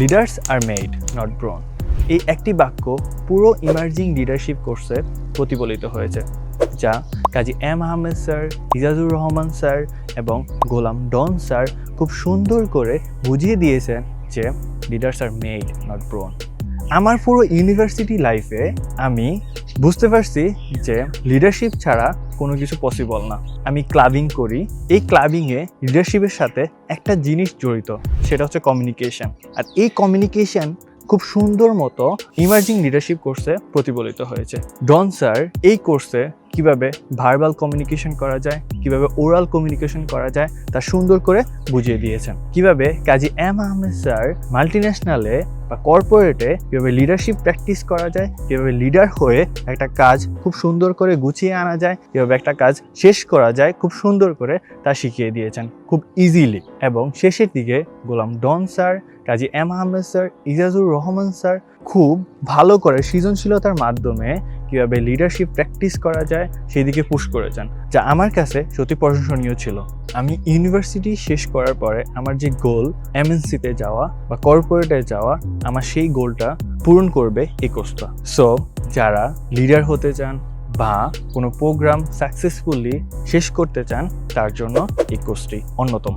Leaders are made not born এই একটি বাক্য পুরো ইমার্জিং লিডারশিপ কোর্সে প্রতিফলিত হয়েছে, যা Kazi M Ahmed sir, Ijazur Rahman sir এবং গোলাম ডন স্যার খুব সুন্দর করে বুঝিয়ে দিয়েছেন যে leaders are made not born আমার পুরো ইউনিভার্সিটি লাইফে আমি বুঝতে পারছি যে লিডারশিপ ছাড়া কোনো কিছু পসিবল না। আমি ক্লাবিং করি। এই ক্লাবিংয়ে লিডারশিপের সাথে একটা জিনিস জড়িত, সেটা হচ্ছে কমিউনিকেশন আর এই কমিউনিকেশন খুব সুন্দর মতো ইমার্জিং লিডারশিপ কোর্সে প্রতিফলিত হয়েছে। ডন স্যার এই কোর্সে কীভাবে ভার্বাল কমিউনিকেশন করা যায়, কীভাবে ওরাল কমিউনিকেশন করা যায়, তা সুন্দর করে বুঝিয়ে দিয়েছেন। কীভাবে কাজী এম আহমেদ স্যার মাল্টিন্যাশনালে বা কর্পোরেটে কীভাবে লিডারশিপ প্র্যাকটিস করা যায়, কীভাবে লিডার হয়ে একটা কাজ খুব সুন্দর করে গুছিয়ে আনা যায়, কীভাবে একটা কাজ শেষ করা যায়, খুব সুন্দর করে তা শিখিয়ে দিয়েছেন, খুব ইজিলি এবং শেষের দিকে Golam Don sir, Kazi M Ahmed sir, Ijazur Rahman sir খুব ভালো করে সৃজনশীলতার মাধ্যমে কীভাবে লিডারশিপ প্র্যাকটিস করা যায় সেই দিকে পুশ করেছেন, যা আমার কাছে সত্যি প্রশংসনীয় ছিল। আমি ইউনিভার্সিটি শেষ করার পরে আমার যে গোল এমএনসিতে যাওয়া বা কর্পোরেটে যাওয়া, আমার সেই গোলটা পূরণ করবে এই কোর্সটা সো যারা লিডার হতে চান বা কোনো প্রোগ্রাম সাকসেসফুলি শেষ করতে চান, তার জন্য এই কোর্সটি অন্যতম।